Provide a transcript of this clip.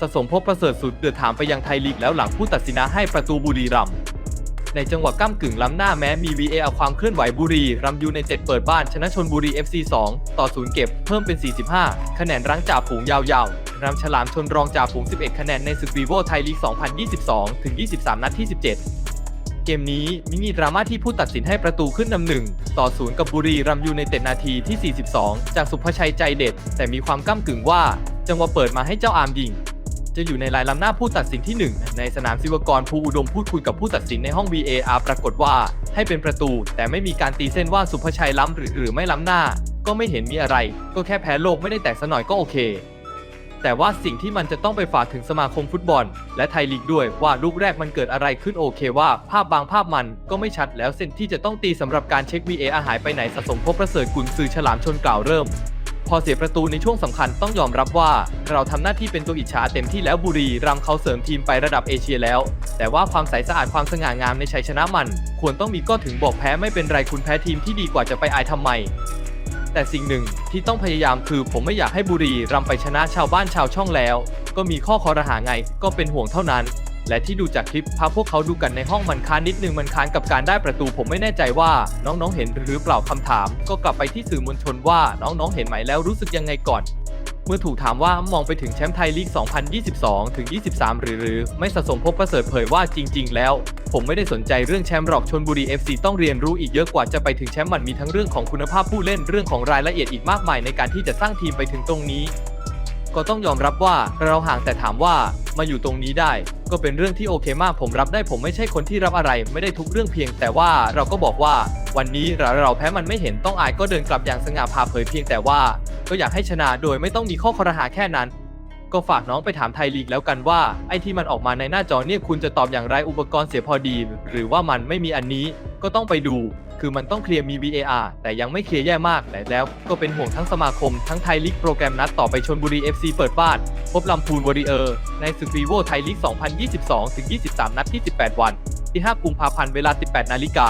สะสมพบประเสริฐสุดเดือดถามไปยังไทยลีกแล้วหลังผู้ตัดสินให้ประตูบุรีรัมย์ในจังหวะก้ามกึ่งล้ำหน้าแม้มี VAR ความเคลื่อนไหวบุรีรัมยูในเต็ดเปิดบ้านชนะชนบุรี FC 2 ต่อ 0 เก็บเพิ่มเป็น 45 คะแนนรั้งจ่าฝูงยาวๆรำฉลามชนรองจ่าฝูง 11 คะแนนในศึกวีโวไทยลีก 2022 ถึง 23 นัดที่ 17 เกมนี้มิมีดราม่าที่ผู้ตัดสินให้ประตูขึ้นนำหนึ่งต่อศูนย์กับบุรีรัมยูในเต็ดนาทีที่ 42 จากสุภชัยใจเด็ด แต่มีความก้ากึ่งว่า จังหวะเปิดมาให้เจ้าอามยิง จะอยู่ในลายล้ำหน้าผู้ตัดสินที่ 1 ในสนามศิวกรภูอุดมพูดคุยกับผู้ตัดสินในห้อง VAR ปรากฏว่า ให้เป็นประตู แต่ไม่มีการตีเส้นว่าสุภชัยล้ำหรือหรือไม่ล้ำหน้า ก็ไม่เห็นมีอะไร ก็แค่แพ้โลกไม่ได้แตกซะหน่อยก็โอเค แต่ว่าสิ่งที่มันจะต้องไปฝากถึงสมาคมฟุตบอล และไทยลีกด้วยว่าลูกแรกมันเกิดอะไรขึ้นโอเคว่า ภาพบางภาพมันก็ไม่ชัดแล้วเส้นที่จะต้องตีสำหรับการเช็ค VAR หายไปไหนสะสมพบประเสริฐกุลซือฉลามชนกล่าวเริ่ม พอเสียประตูในช่วงสำคัญต้องยอมรับว่า เราทำหน้าที่เป็นตัวอิจฉาเต็มที่แล้วบุรีรัมเขาเสริมทีมไประดับเอเชียแล้ว แต่ว่าความใสสะอาดความสง่างามในชัยชนะมัน ควรต้องมีก็ถึงบอกแพ้ไม่เป็นไรคุณแพ้ทีมที่ดีกว่าจะไปอายทำไม แต่สิ่งหนึ่งที่ต้องพยายามคือผมไม่อยากให้บุรีรัมไปชนะชาวบ้านชาวช่องแล้ว ก็มีข้อคอรหาไงก็เป็นห่วงเท่านั้น และที่ดูจากคลิปพาพวกเขาดูกันในห้องมันค้านนิดนึงมันค้านกับการได้ประตูผมไม่แน่ใจว่า น้องๆเห็นหรือเปล่าคำถาม ก็กลับไปที่สื่อมวลชนว่าน้องๆเห็นไหมแล้วรู้สึกยังไงก่อน เมื่อถูกถามว่ามองไปถึงแชมป์ไทยลีก 2022 ถึง 23 หรือหรือ ไม่สะสมพบประเสริฐเผยว่าจริง ๆ แล้ว ผมไม่ได้สนใจเรื่องแชมป์หรอกชนบุรี FC ต้องเรียนรู้อีกเยอะกว่าจะไปถึงแชมป์มันมีทั้งเรื่องของคุณภาพผู้เล่นเรื่องของรายละเอียดอีกมากมายในการที่จะสร้างทีมไปถึงตรงนี้ ก็ต้องยอมรับว่าเราห่างแต่ถามว่ามาอยู่ตรงนี้ได้ ก็เป็นเรื่องที่โอเคมากผมรับได้ผมไม่ใช่คนที่รับอะไร ไม่ได้ทุกเรื่องเพียง แต่ว่าเราก็บอกว่า วันนี้เราเราแพ้มันไม่เห็นต้องอายก็เดินกลับอย่างสง่าผ่าเผยเพียงแต่ว่า ก็อยากให้ชนะโดยไม่ต้องมีข้อคอรหาแค่นั้น ก็ฝากน้องไปถามไทยลีกแล้วกันว่า ไอ้ที่มันออกมาในหน้าจอเนี่ยคุณจะตอบอย่างไรอุปกรณ์เสียพอดี หรือว่ามันไม่มีอันนี้ ก็ต้องไปดู คือมันต้องเคลียร์มี VAR แต่ยังไม่เคลียร์แย่มากแต่แล้วก็เป็นห่วงทั้งสมาคม ทั้งไทยลีกโปรแกรมนัดต่อไปชนบุรี FC เปิดบ้าน พบลำพูนวอริเออร์ ในศึกรีโวไทยลีก 2022 ถึง 23 นัดที่ 18 วัน ที่ 5 กุมภาพันธ์เวลา 18 นาฬิกา